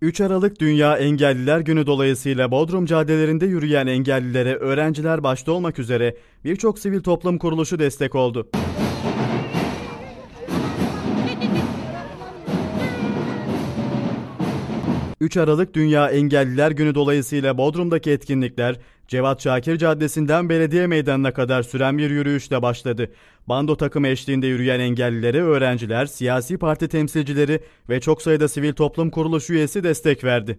3 Aralık Dünya Engelliler Günü dolayısıyla Bodrum caddelerinde yürüyen engellilere öğrenciler başta olmak üzere birçok sivil toplum kuruluşu destek oldu. ...3 Aralık Dünya Engelliler Günü dolayısıyla Bodrum'daki etkinlikler... ...Cevat Şakir Caddesi'nden belediye meydanına kadar süren bir yürüyüşle başladı. Bando takımı eşliğinde yürüyen engellilere öğrenciler, siyasi parti temsilcileri... ...ve çok sayıda sivil toplum kuruluşu üyesi destek verdi.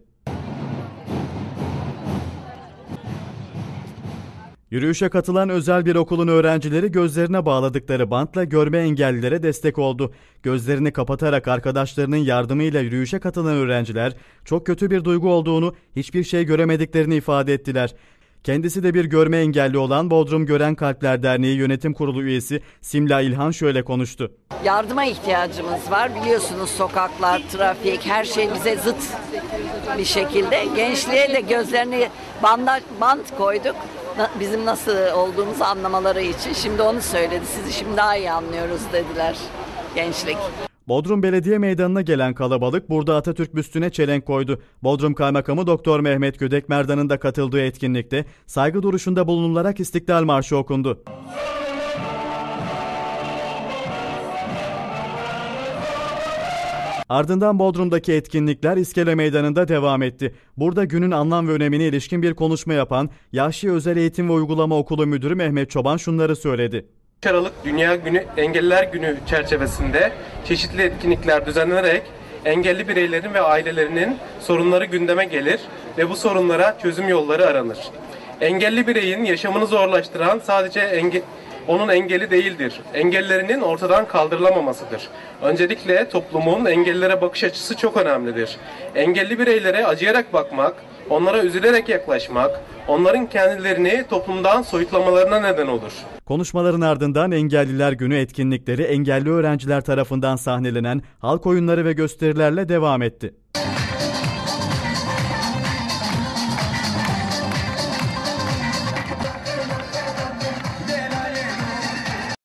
Yürüyüşe katılan özel bir okulun öğrencileri gözlerine bağladıkları bantla görme engellilere destek oldu. Gözlerini kapatarak arkadaşlarının yardımıyla yürüyüşe katılan öğrenciler çok kötü bir duygu olduğunu, hiçbir şey göremediklerini ifade ettiler. Kendisi de bir görme engelli olan Bodrum Gören Kalpler Derneği Yönetim Kurulu üyesi Simla İlhan şöyle konuştu. Yardıma ihtiyacımız var. Biliyorsunuz sokaklar, trafik, her şey bize zıt bir şekilde. Gençliğe de gözlerini banda, bant koyduk. Bizim nasıl olduğumuzu anlamaları için. Şimdi onu söyledi. Sizi şimdi daha iyi anlıyoruz dediler gençlik. Bodrum Belediye Meydanı'na gelen kalabalık burada Atatürk büstüne çelenk koydu. Bodrum Kaymakamı Doktor Mehmet Gödek Merdan'ın da katıldığı etkinlikte saygı duruşunda bulunularak İstiklal Marşı okundu. Ardından Bodrum'daki etkinlikler İskele Meydanı'nda devam etti. Burada günün anlam ve önemine ilişkin bir konuşma yapan Yahşi Özel Eğitim ve Uygulama Okulu Müdürü Mehmet Çoban şunları söyledi. 3 Aralık Dünya Günü Engelliler Günü çerçevesinde çeşitli etkinlikler düzenlenerek engelli bireylerin ve ailelerinin sorunları gündeme gelir ve bu sorunlara çözüm yolları aranır. Engelli bireyin yaşamını zorlaştıran sadece enge onun engeli değildir. Engellerinin ortadan kaldırılamamasıdır. Öncelikle toplumun engellilere bakış açısı çok önemlidir. Engelli bireylere acıyarak bakmak, onlara üzülerek yaklaşmak, onların kendilerini toplumdan soyutlamalarına neden olur. Konuşmaların ardından Engelliler Günü etkinlikleri engelli öğrenciler tarafından sahnelenen halk oyunları ve gösterilerle devam etti.